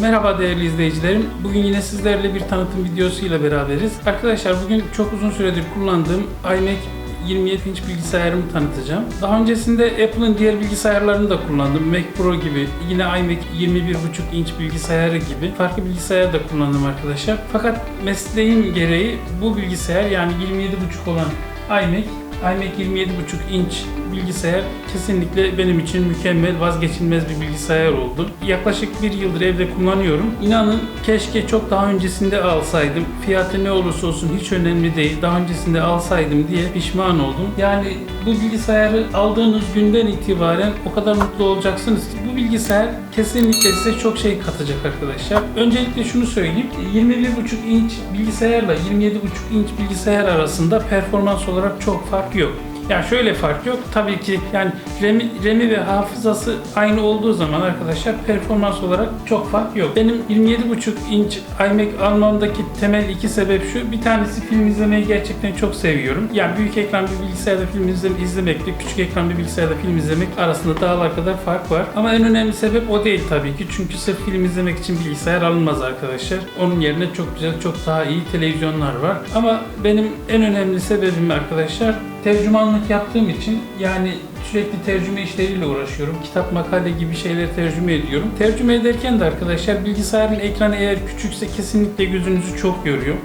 Merhaba değerli izleyicilerim. Bugün yine sizlerle bir tanıtım videosuyla beraberiz. Arkadaşlar bugün çok uzun süredir kullandığım iMac 27 inç bilgisayarımı tanıtacağım. Daha öncesinde Apple'ın diğer bilgisayarlarını da kullandım. Mac Pro gibi, yine iMac 21.5 inç bilgisayarı gibi farklı bilgisayar da kullandım arkadaşlar. Fakat mesleğim gereği bu bilgisayar yani 27.5 olan iMac iMac 27.5 inç bilgisayar kesinlikle benim için mükemmel, vazgeçilmez bir bilgisayar oldu. Yaklaşık bir yıldır evde kullanıyorum. İnanın keşke çok daha öncesinde alsaydım. Fiyatı ne olursa olsun hiç önemli değil. Daha öncesinde alsaydım diye pişman oldum. Yani bu bilgisayarı aldığınız günden itibaren o kadar mutlu olacaksınız ki bu bilgisayar kesinlikle size çok şey katacak arkadaşlar. Öncelikle şunu söyleyeyim. 21.5 inç bilgisayarla 27.5 inç bilgisayar arasında performans olarak çok fark yok. Yani şöyle fark yok. Tabii ki yani RAM'i, RAM'i ve hafızası aynı olduğu zaman arkadaşlar performans olarak çok fark yok. Benim 27.5 inç iMac almamdaki temel iki sebep şu. Bir tanesi film izlemeyi gerçekten çok seviyorum. Yani büyük ekran bir bilgisayarda film izlem- izlemekle küçük ekran bir bilgisayarda film izlemek arasında dağlar kadar fark var. Ama en önemli sebep o değil tabii ki. Çünkü sırf film izlemek için bilgisayar alınmaz arkadaşlar. Onun yerine çok güzel, çok daha iyi televizyonlar var. Ama benim en önemli sebebim arkadaşlar tercümanlık yaptığım için yani sürekli tercüme işleriyle uğraşıyorum. Kitap, makale gibi şeyleri tercüme ediyorum. Tercüme ederken de arkadaşlar bilgisayarın ekranı eğer küçükse kesinlikle gözünüzü çok yoruyor.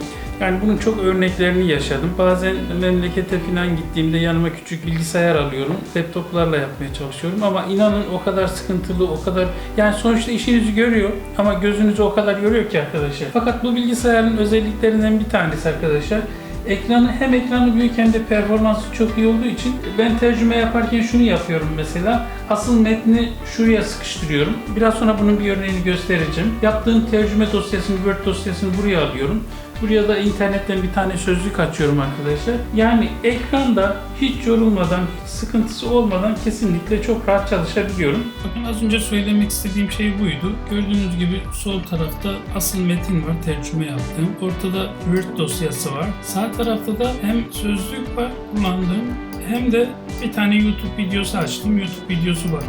Yani bunun çok örneklerini yaşadım. Bazen memlekete falan gittiğimde yanıma küçük bilgisayar alıyorum. Laptoplarla yapmaya çalışıyorum ama inanın o kadar sıkıntılı, o kadar yani sonuçta işinizi görüyor ama gözünüzü o kadar yoruyor ki arkadaşlar. Fakat bu bilgisayarın özelliklerinden bir tanesi arkadaşlar ekranı hem ekranı büyük hem de performansı çok iyi olduğu için ben tercüme yaparken şunu yapıyorum mesela. Asıl metni şuraya sıkıştırıyorum. Biraz sonra bunun bir örneğini göstereceğim. Yaptığım tercüme dosyasını, Word dosyasını buraya alıyorum. Buraya da internetten bir tane sözlük açıyorum arkadaşlar. Yani ekranda hiç yorulmadan, hiç sıkıntısı olmadan kesinlikle çok rahat çalışabiliyorum. Bakın az önce söylemek istediğim şey buydu. Gördüğünüz gibi sol tarafta asıl metin var tercüme yaptığım. Ortada Word dosyası var. Sağ tarafta da hem sözlük var kullandığım hem de bir tane YouTube videosu açtım. YouTube videosu var.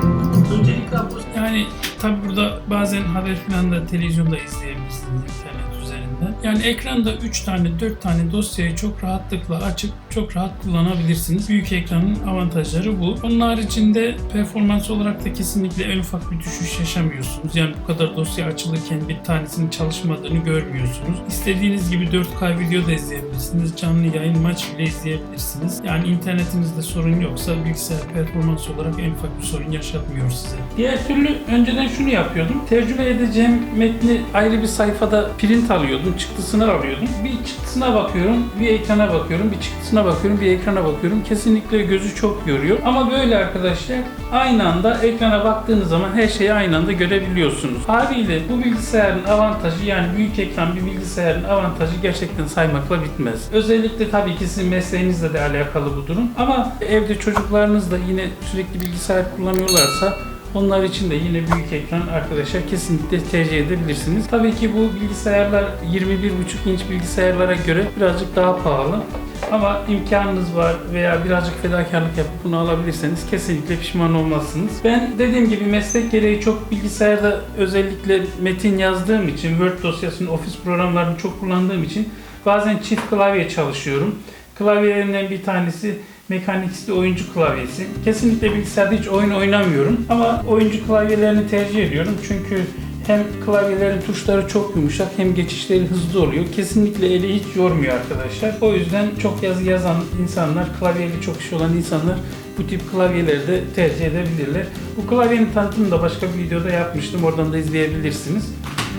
Öncelikle Yani tabi burada bazen haber falan da televizyonda izleyebilirsiniz internet üzerinden. Yani ekranda 3 tane 4 tane dosyayı çok rahatlıkla açıp çok rahat kullanabilirsiniz. Büyük ekranın avantajları bu. Onun haricinde performans olarak da kesinlikle en ufak bir düşüş yaşamıyorsunuz. Yani bu kadar dosya açılırken bir tanesinin çalışmadığını görmüyorsunuz. İstediğiniz gibi 4K video da izleyebilirsiniz. Canlı yayın maç bile izleyebilirsiniz. Yani internetinizde sorun yoksa bilgisayar performans olarak en ufak bir sorun yaşatmıyor size. Diğer türlü önceden şunu yapıyordum. Tercüme edeceğim metni ayrı bir sayfada print alıyordum. Çıktısını alıyordum. Bir çıktısına bakıyorum, bir ekrana bakıyorum, bir çıktısına bakıyorum, bir ekrana bakıyorum. Kesinlikle gözü çok yoruyor. Ama böyle arkadaşlar aynı anda ekrana baktığınız zaman her şeyi aynı anda görebiliyorsunuz. Haliyle bu bilgisayarın avantajı yani büyük ekran bir bilgisayarın avantajı gerçekten saymakla bitmez. Özellikle tabii ki sizin mesleğinizle de alakalı bu durum. Ama evde çocuklarınız da yine sürekli bilgisayar kullanıyorlarsa onlar için de yine büyük ekran arkadaşlar kesinlikle tercih edebilirsiniz. Tabii ki bu bilgisayarlar 21.5 inç bilgisayarlara göre birazcık daha pahalı. Ama imkanınız var veya birazcık fedakarlık yapıp bunu alabilirseniz kesinlikle pişman olmazsınız. Ben dediğim gibi meslek gereği çok bilgisayarda özellikle metin yazdığım için Word dosyasını, Office programlarını çok kullandığım için bazen çift klavye çalışıyorum. Klavyelerimden bir tanesi Mechanics'te oyuncu klavyesi. Kesinlikle bilgisayarda hiç oyun oynamıyorum ama oyuncu klavyelerini tercih ediyorum çünkü hem klavyelerin tuşları çok yumuşak hem geçişleri hızlı oluyor. Kesinlikle eli hiç yormuyor arkadaşlar. O yüzden çok yazı yazan insanlar, klavyeli çok iş olan insanlar bu tip klavyeleri de tercih edebilirler. Bu klavyenin tanıtımını da başka bir videoda yapmıştım. Oradan da izleyebilirsiniz.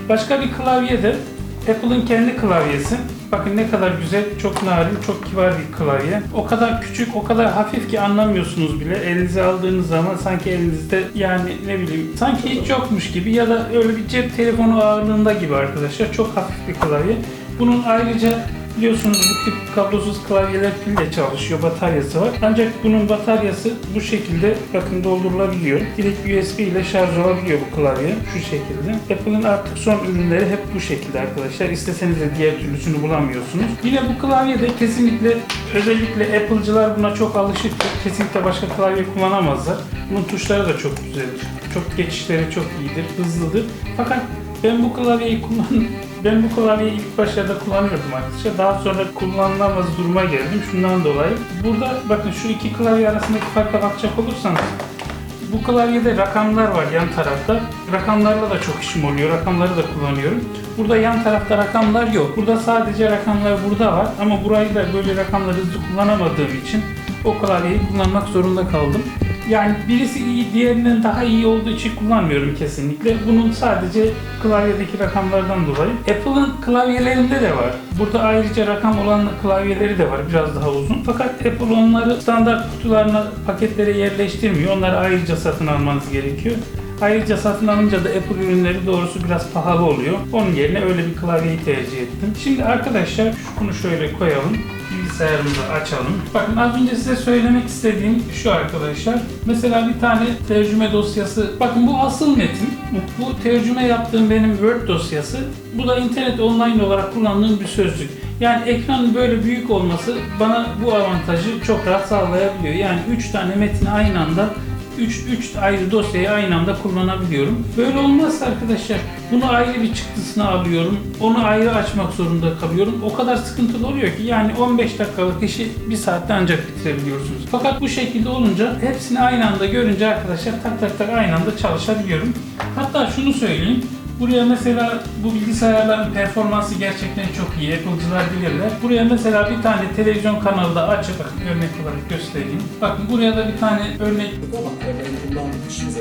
Başka bir klavye de Apple'ın kendi klavyesi. Bakın ne kadar güzel, çok narin, çok kibar bir klavye. O kadar küçük, o kadar hafif ki anlamıyorsunuz bile. Elinize aldığınız zaman sanki elinizde yani ne bileyim sanki hiç yokmuş gibi ya da öyle bir cep telefonu ağırlığında gibi arkadaşlar. Çok hafif bir klavye. Bunun ayrıca biliyorsunuz bu tip kablosuz klavyeler pille çalışıyor, bataryası var. Ancak bunun bataryası bu şekilde bakın doldurulabiliyor. Direkt USB ile şarj olabiliyor bu klavye şu şekilde. Apple'ın artık son ürünleri hep bu şekilde arkadaşlar. İsteseniz de diğer türlüsünü bulamıyorsunuz. Yine bu klavye de kesinlikle özellikle Apple'cılar buna çok alışıktır. Kesinlikle başka klavye kullanamazlar. Bunun tuşları da çok güzeldir. Çok geçişleri çok iyidir, hızlıdır. Fakat Ben bu klavyeyi kullan ben bu klavyeyi ilk başlarda kullanıyordum arkadaşlar. Daha sonra kullanılamaz duruma geldim şundan dolayı. Burada bakın şu iki klavye arasındaki farka bakacak olursanız bu klavyede rakamlar var yan tarafta. Rakamlarla da çok işim oluyor. Rakamları da kullanıyorum. Burada yan tarafta rakamlar yok. Burada sadece rakamlar burada var. Ama burayı da böyle rakamları hızlı kullanamadığım için o klavyeyi kullanmak zorunda kaldım. Yani birisi iyi, diğerinden daha iyi olduğu için kullanmıyorum kesinlikle. Bunun sadece klavyedeki rakamlardan dolayı. Apple'ın klavyelerinde de var. Burada ayrıca rakam olan klavyeleri de var. Biraz daha uzun. Fakat Apple onları standart kutularına, paketlere yerleştirmiyor. Onları ayrıca satın almanız gerekiyor. Ayrıca satın alınca da Apple ürünleri doğrusu biraz pahalı oluyor. Onun yerine öyle bir klavyeyi tercih ettim. Şimdi arkadaşlar bunu şöyle koyalım. Bilgisayarımızı açalım. Bakın az önce size söylemek istediğim şu arkadaşlar. Mesela bir tane tercüme dosyası. Bakın bu asıl metin. Bu tercüme yaptığım benim Word dosyası. Bu da internet online olarak kullandığım bir sözlük. Yani ekranın böyle büyük olması bana bu avantajı çok rahat sağlayabiliyor. Yani 3 tane metni aynı anda 3 3 ayrı dosyayı aynı anda kullanabiliyorum. Böyle olmazsa arkadaşlar bunu ayrı bir çıktısına alıyorum. Onu ayrı açmak zorunda kalıyorum. O kadar sıkıntılı oluyor ki yani 15 dakikalık işi bir saatte ancak bitirebiliyorsunuz. Fakat bu şekilde olunca hepsini aynı anda görünce arkadaşlar tak tak tak aynı anda çalışabiliyorum. Hatta şunu söyleyeyim. Buraya mesela bu bilgisayarların performansı gerçekten çok iyi. Apple'cılar bilirler. Buraya mesela bir tane televizyon kanalı da açıp bakın örnek olarak göstereyim. Bakın buraya da bir tane örnek ama ben kullanmak işimize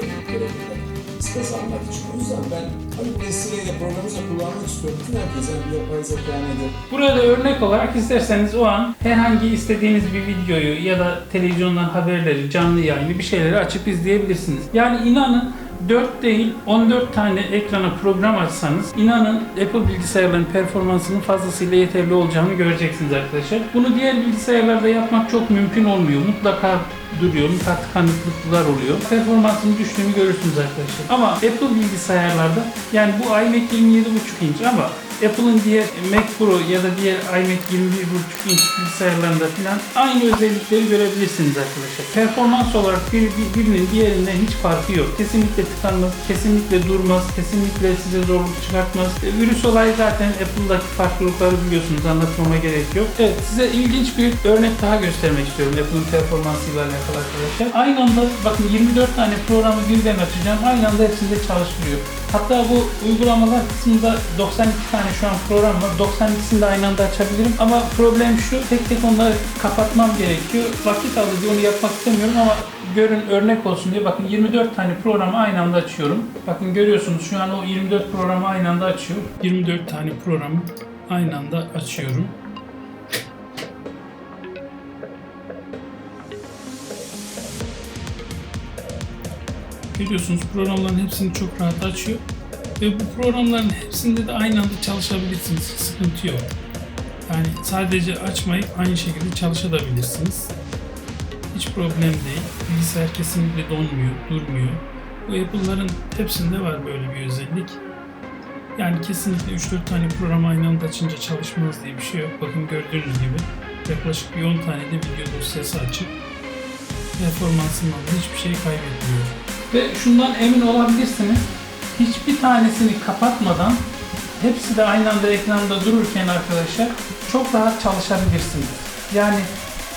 almak için. O yüzden ben hani vesileyle programımıza kullanmak istiyorum. Bütün herkese bir yapay zeka nedir? Burada örnek olarak isterseniz o an herhangi istediğiniz bir videoyu ya da televizyondan haberleri, canlı yayını bir şeyleri açıp izleyebilirsiniz. Yani inanın 4 değil 14 tane ekrana program açsanız inanın Apple bilgisayarların performansının fazlasıyla yeterli olacağını göreceksiniz arkadaşlar. Bunu diğer bilgisayarlarda yapmak çok mümkün olmuyor. Mutlaka duruyor, mutlaka tıkanıklıklar oluyor. Performansının düştüğünü görürsünüz arkadaşlar. Ama Apple bilgisayarlarda yani bu iMac 27.5 inç ama Apple'ın diğer Mac Pro ya da diğer iMac 21.5 inç bilgisayarlarında falan aynı özellikleri görebilirsiniz arkadaşlar. Performans olarak bir, bir- birinin diğerinden hiç farkı yok. Kesinlikle tıkanmaz, kesinlikle durmaz, kesinlikle size zorluk çıkartmaz. E, Virüs olayı zaten Apple'daki farklılıkları biliyorsunuz anlatmama gerek yok. Evet size ilginç bir örnek daha göstermek istiyorum Apple'ın performansıyla alakalı arkadaşlar. Aynı anda bakın 24 tane programı birden açacağım. Aynı anda hepsinde çalıştırıyor. Hatta bu uygulamalar kısmında 92 tane şu an program var. 92'sini de aynı anda açabilirim. Ama problem şu, tek tek onları kapatmam gerekiyor. Vakit alıcı onu yapmak istemiyorum ama görün örnek olsun diye bakın 24 tane programı aynı anda açıyorum. Bakın görüyorsunuz şu an o 24 programı aynı anda açıyor. 24 tane programı aynı anda açıyorum. Görüyorsunuz programların hepsini çok rahat açıyor. Ve bu programların hepsinde de aynı anda çalışabilirsiniz. Sıkıntı yok. Yani sadece açmayıp aynı şekilde çalışabilirsiniz. Hiç problem değil. Bilgisayar kesinlikle donmuyor, durmuyor. Bu Apple'ların hepsinde var böyle bir özellik. Yani kesinlikle 3-4 tane program aynı anda açınca çalışmaz diye bir şey yok. Bakın gördüğünüz gibi yaklaşık bir 10 tane de video dosyası açıp performansından da hiçbir şey kaybetmiyor. Ve şundan emin olabilirsiniz. Hiçbir tanesini kapatmadan hepsi de aynı anda ekranda dururken arkadaşlar çok rahat çalışabilirsiniz. Yani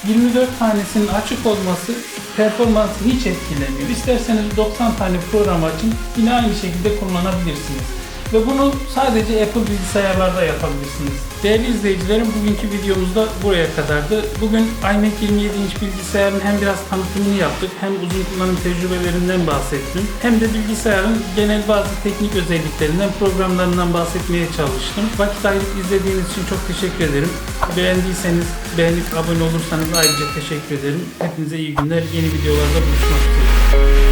24 tanesinin açık olması performansı hiç etkilemiyor. İsterseniz 90 tane program açın yine aynı şekilde kullanabilirsiniz. Ve bunu sadece Apple bilgisayarlarda yapabilirsiniz. Değerli izleyicilerim bugünkü videomuz da buraya kadardı. Bugün iMac 27 inç bilgisayarın hem biraz tanıtımını yaptık hem uzun kullanım tecrübelerinden bahsettim. Hem de bilgisayarın genel bazı teknik özelliklerinden, programlarından bahsetmeye çalıştım. Vakit ayırıp izlediğiniz için çok teşekkür ederim. Beğendiyseniz beğenip abone olursanız ayrıca teşekkür ederim. Hepinize iyi günler. Yeni videolarda buluşmak üzere.